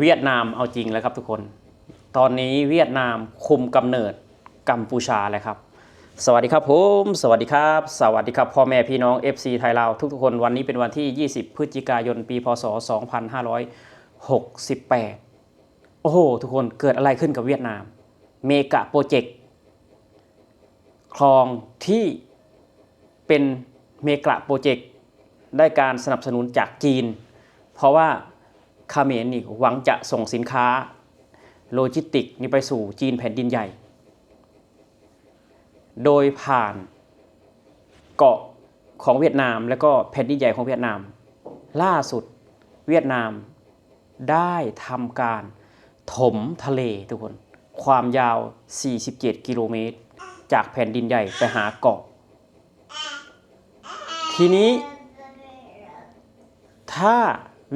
เวียดนามเอาจริงแล้วครับทุกคน ตอนนี้เวียดนามคุมกำเนิดกัมพูชาเลยครับ สวัสดีครับผมสวัสดีครับ สวัสดีครับพ่อแม่พี่น้อง FC ไทยลาวทุกๆคนวันนี้เป็นวันที่ 20 พฤศจิกายนปีพศ 2568 โอ้โห ทุกคนเกิดอะไรขึ้นกับเวียดนาม เมกะโปรเจกต์คลองที่เป็นเมกะโปรเจกต์ได้การสนับสนุนจากจีน เพราะว่า เขมรนี่หวังจะส่งสินค้าโลจิสติกนี่ไปสู่จีนแผ่นดินใหญ่ โดยผ่านเกาะของเวียดนามและก็แผ่นดินใหญ่ของเวียดนาม ล่าสุดเวียดนามได้ทำการถมทะเลทุกคน ความยาว 47 กิโลเมตร จากแผ่นดินใหญ่ไปหาเกาะ ทีนี้ ถ้า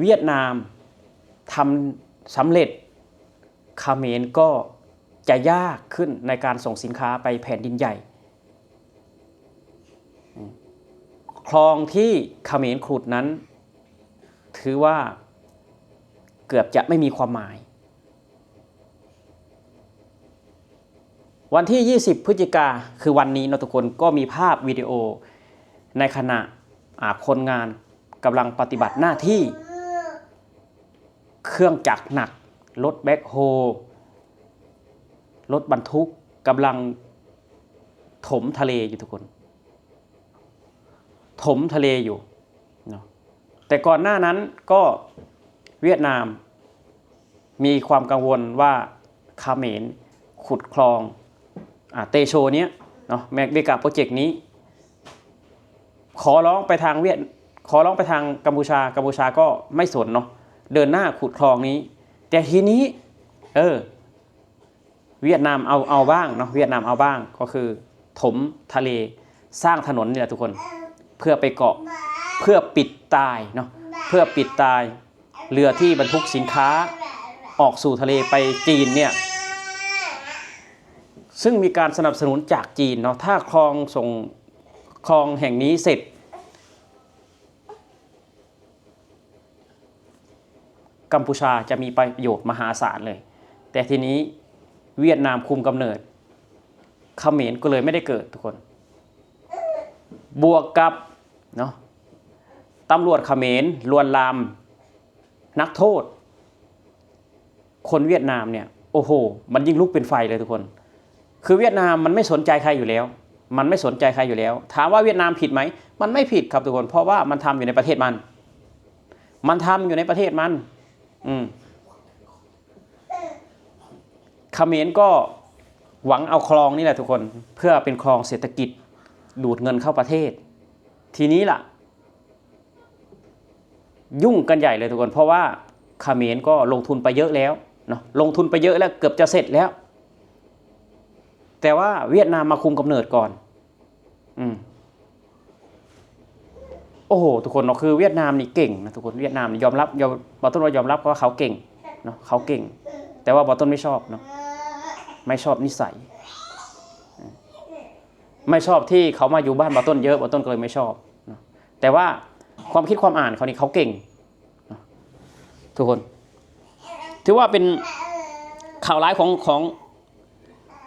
เวียดนาม ทำสำเร็จเขมรก็จะยากขึ้นในการส่งสินค้าไปแผ่นดินใหญ่ คลองที่เขมรขุดนั้น ถือว่าเกือบจะไม่มีความหมาย วันที่ 20 พฤศจิกาคือวันนี้เนะทุกคนก็มีภาพวิดีโอในขณะอาคนงานกำลังปฏิบัติหน้าที่ เครื่องจักรหนัก รถแบ็คโฮรถบรรทุกกำลังถมทะเลอยู่ทุกคน ถมทะเลอยู่เนาะแต่ก่อนหน้านั้นก็เวียดนาม มีความกังวลว่าคาเมรขุดคลองอาเตโชเนี้ยเนาะแมกเบกาโปรเจกต์นี้ ขอร้องไปทางเวียดขอร้องไปทางกัมพูชากัมพูชาก็ไม่สนเนาะ เดินหน้าขุดคลองนี้ แต่ทีนี้ เออ เวียดนามเอาเอาบ้างเนาะเวียดนามเอาบ้างก็คือ ถมทะเลสร้างถนนนี่แหละทุกคน เพื่อไปเกาะเพื่อปิดตายเนาะเพื่อปิดตายเรือที่บรรทุกสินค้าออกสู่ทะเลไปจีนเนี่ยซึ่งมีการสนับสนุนจากจีนเนาะถ้าคลองส่งคลองแห่งนี้เสร็จ กัมพูชาจะมีประโยชน์มหาศาลเลย แต่ทีนี้เวียดนามคุมกำเนิดเขมรก็เลยไม่ได้เกิดทุกคน บวกกับเนาะตำรวจเขมรลวนลามนักโทษ คนเวียดนามเนี่ยโอ้โห มันยิ่งลุกเป็นไฟเลยทุกคน คือเวียดนามมันไม่สนใจใครอยู่แล้ว มันไม่สนใจใครอยู่แล้ว ถามว่าเวียดนามผิดไหม มันไม่ผิดครับทุกคน เพราะว่ามันทำอยู่ในประเทศมัน มันทำอยู่ในประเทศมัน อืมเขมรก็หวังเอาคลองนี่แหละทุกคนเพื่อเป็นคลองเศรษฐกิจดูดเงินเข้าประเทศ ทีนี้ล่ะ ยุ่งกันใหญ่เลยทุกคน เพราะว่าเขมรก็ลงทุนไปเยอะแล้วเนาะลงทุนไปเยอะแล้วเกือบจะเสร็จแล้ว แต่ว่าเวียดนามมาคุมกำเนิดก่อน อืม อ้โหทุกคนเนาะคือเวียดนามนี่เก่งนะทุกคนเวียดนามนี่ยอมรับยอมบอต้นว่ายอมรับว่าเขาเก่งเนาะเขาเก่ง แต่ว่าบอต้นไม่ชอบเนาะไม่ชอบนิสัย ไม่ชอบที่เขามาอยู่บ้านบอต้นเยอะบอต้นก็เลยไม่ชอบนะแต่ว่าความคิดความอ่านเขานี่เขาเก่งนะทุกคน ถือว่าเป็นข่าวร้ายของของ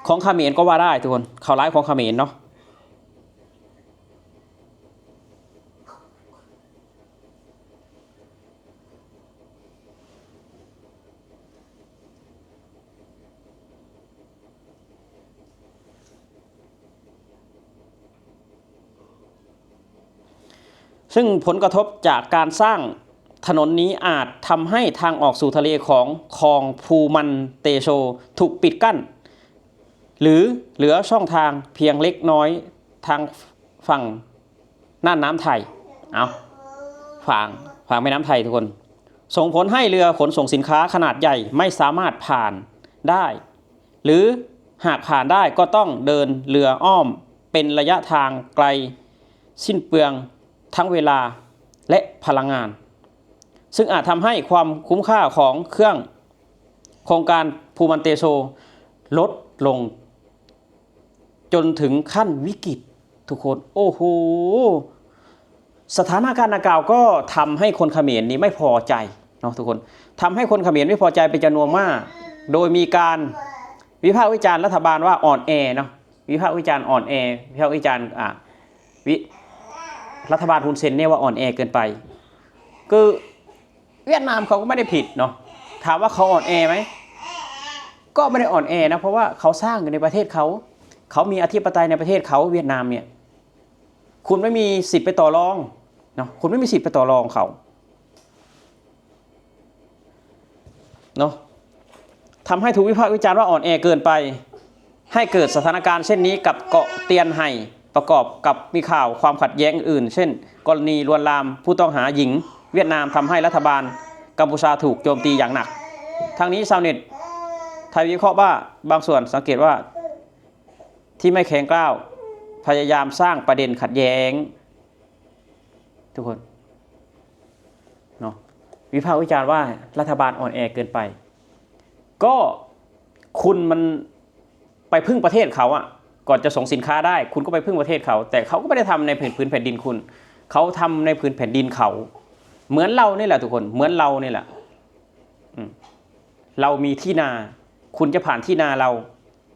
ของขเขมรก็ว่าได้ทุกคนข่าวร้ายของขเขมรเนาะ ซึ่งผลกระทบจากการสร้างถนนนี้อาจทำให้ทางออกสู่ทะเลของคลองภูมันเตโช ถูกปิดกั้น หรือเหลือช่องทางเพียงเล็กน้อยทางฝั่งน่านน้ำไทย เอาฝั่งฝั่งแม่น้ำไทยทุกคน ส่งผลให้เรือขนส่งสินค้าขนาดใหญ่ไม่สามารถผ่านได้ หรือหากผ่านได้ก็ต้องเดินเรืออ้อมเป็นระยะทางไกลสิ้นเปลือง ทั้งเวลาและพลังงาน ซึ่งอาจทำให้ความคุ้มค่าของเครื่องโครงการภูมันเตโชลดลง จนถึงขั้นวิกฤตทุกคน โอ้โห สถานการณ์ดังกล่าวก็ทำให้คนเขมรนี้ไม่พอใจเนาะทุกคนทำให้คนเขมรไม่พอใจเป็นจำนวนมาก โดยมีการวิพากษ์วิจารณ์รัฐบาลว่าอ่อนแอเนาะวิพากษ์วิจารณ์อ่อนแอวิพากษ์วิจารณ์อะวิ รัฐบาลฮุนเซนเนี่ยว่าอ่อนแอเกินไป คือเวียดนามเขาก็ไม่ได้ผิดเนาะถามว่าเขาอ่อนแอไหมก็ไม่ได้อ่อนแอนะเพราะว่าเขาสร้างอยู่ในประเทศเขา เขามีอธิปไตยในประเทศเขาเวียดนามเนี่ยคุณไม่มีสิทธิ์ไปต่อรองเนาะคุณไม่มีสิทธิ์ไปต่อรองเขาเนาะทำให้ถูกวิพากษ์วิจารณ์ว่าอ่อนแอเกินไป ให้เกิดสถานการณ์เช่นนี้กับเกาะเตียนไห่ ประกอบกับมีข่าวความขัดแย้งอื่น เช่น กรณีลวนลามผู้ต้องหาหญิง เวียดนามทำให้รัฐบาล กัมพูชาถูกโจมตีอย่างหนักทั้งนี้ชาวเน็ตไทยวิเคราะห์ว่าบางส่วนสังเกตว่าที่ไม่แข็งกร้าวพยายามสร้างประเด็นขัดแย้ง ทุกคนเนาะวิพากษ์วิจารณ์ว่ารัฐบาลอ่อนแอเกินไป ก็คุณมันไปพึ่งประเทศเขาอะ ก่อนจะส่งสินค้าได้ คุณก็ไปพึ่งประเทศเขา แต่เขาก็ไม่ได้ทำในผืนพื้นแผ่นดินคุณ เขาทำในพื้นแผ่นดินเขา เหมือนเรานี่แหละทุกคน เหมือนเรานี่แหละเรามีที่นา คุณจะผ่านที่นาเรา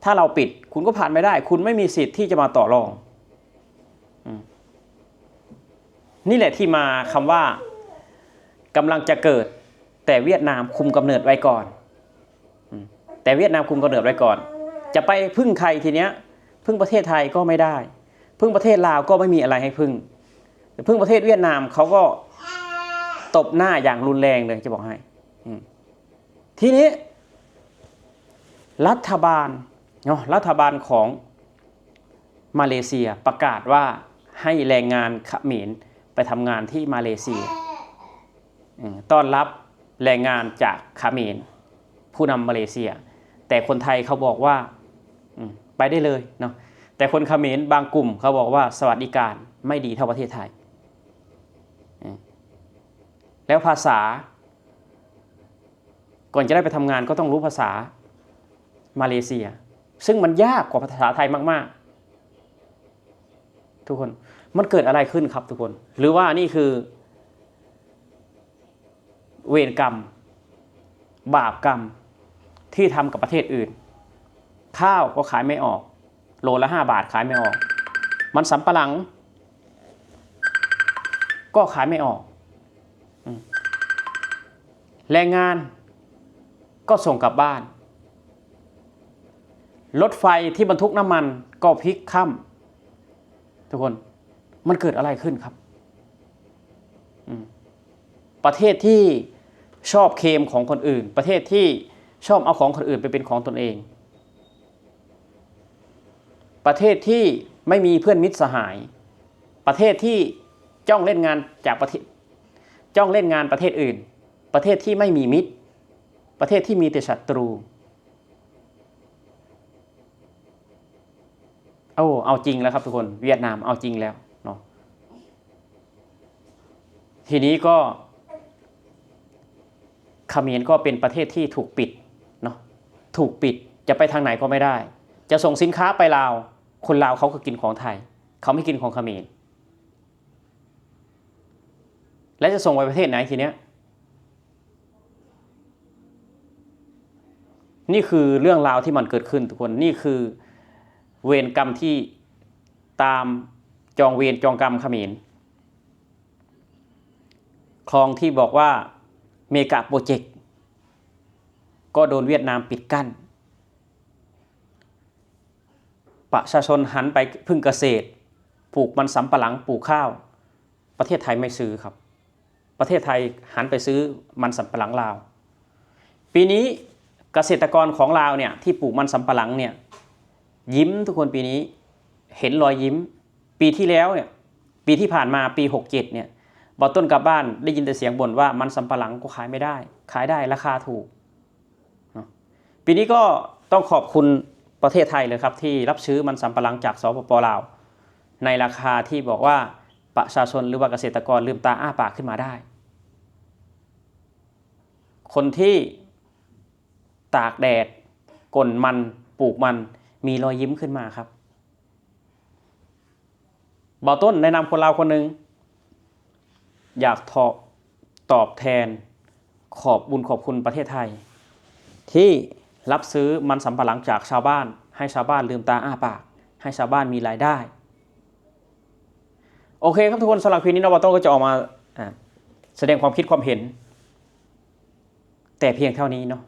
ถ้าเราปิด คุณก็ผ่านไม่ได้ คุณไม่มีสิทธิ์ที่จะมาต่อรองนี่แหละที่มาคำว่ากำลังจะเกิด แต่เวียดนามคุมกำเนิดไว้ก่อนอแต่เวียดนามคุมกำเนิดไว้ก่อน จะไปพึ่งใครทีเนี้ย พึ่งประเทศไทยก็ไม่ได้ พึ่งประเทศลาวก็ไม่มีอะไรให้พึ่ง พึ่งประเทศเวียดนามเขาก็ตบหน้าอย่างรุนแรงเลยจะบอกให้ทีนี้ รัฐบาลเนาะรัฐบาลของมาเลเซียประกาศว่าให้แรงงานเขมรไปทำงานที่มาเลเซียต้อนรับแรงงานจากเขมรผู้นำมาเลเซีย แต่คนไทยเขาบอกว่า ไปได้เลยเนาะแต่คนเขมรบางกลุ่มเขาบอกว่าสวัสดิการไม่ดีเท่าประเทศไทยอืมแล้วภาษา ก่อนจะได้ไปทำงานก็ต้องรู้ภาษามาเลเซีย ซึ่งมันยากกว่าภาษาไทยมาก ๆ ทุกคนมันเกิดอะไรขึ้นครับทุกคน หรือว่านี่คือ เวรกรรม บาปกรรมที่ทำกับประเทศอื่น ข้าวก็ขายไม่ออก โลละห้าบาทขายไม่ออก มันสำปะหลัง ก็ขายไม่ออก แรงงานก็ส่งกลับบ้าน รถไฟที่บรรทุกน้ำมันก็พลิกคว่ำทุกคนมันเกิดอะไรขึ้นครับ ประเทศที่ชอบเคมของคนอื่น ประเทศที่ชอบเอาของคนอื่นไปเป็นของตนเอง ประเทศที่ไม่มีเพื่อนมิตรสหาย ประเทศที่จ้องเล่นงานจากประเทศ จ้องเล่นงานประเทศอื่น ประเทศที่ไม่มีมิตร ประเทศที่มีแต่ศัตรูโอ้เอาจริงแล้วครับทุกคนเวียดนามเอาจริงแล้วเนาะทีนี้ก็เขมรก็เป็นประเทศที่ถูกปิดเนาะถูกปิดจะไปทางไหนก็ไม่ได้ จะส่งสินค้าไปลาว คนลาวเขาก็กินของไทย เขาไม่กินของเขมรและจะส่งไปประเทศไหนทีเนี้ย นี่คือเรื่องราวที่มันเกิดขึ้นทุกคนนี่คือเวรกรรมที่ตามจองเวรจองกรรมเขมรคลองที่บอกว่าเมกะโปรเจกต์ก็โดนเวียดนามปิดกั้น ประชาชนหันไปพึ่งเกษตร ปลูกมันสำปะหลังปลูกข้าว ประเทศไทยไม่ซื้อครับ ประเทศไทยหันไปซื้อมันสำปะหลังลาว ปีนี้เกษตรกรของลาวเนี่ยที่ปลูกมันสำปะหลังเนี่ยยิ้มทุกคนปีนี้เห็นรอยยิ้ม ปีที่แล้วเนี่ยปีที่ผ่านมาปี 67เนี่ยบอต้นกลับบ้านได้ยินแต่เสียงบ่นว่ามันสำปะหลังก็ขายไม่ได้ ขายได้ราคาถูก ปีนี้ก็ต้องขอบคุณ ประเทศไทยเลยครับที่รับซื้อมันสำปะหลังจากสปปลาว ในราคาที่บอกว่าประชาชนหรือว่าเกษตรกรลืมตาอ้าปากขึ้นมาได้ คนที่ตากแดดกลนมันปลูกมันมีรอยยิ้มขึ้นมาครับบอต้นแนะนำคนเราวคนหนึ่งอยากตอบตอบแทนขอบบุญขอบคุณประเทศไทย ที่ รับซื้อมันสำปะหลังจากชาวบ้าน ให้ชาวบ้านลืมตาอ้าปาก ให้ชาวบ้านมีรายได้ โอเคครับทุกคนสำหรับคลิปนี้นวัตโต้ก็จะออกมาแสดงความคิดความเห็น แต่เพียงเท่านี้เนาะ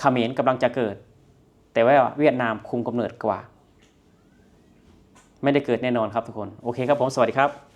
เขมรกำลังจะเกิด แต่ว่าเวียดนามคุมกำเนิดกว่า ไม่ได้เกิดแน่นอนครับทุกคน โอเคครับผมสวัสดีครับ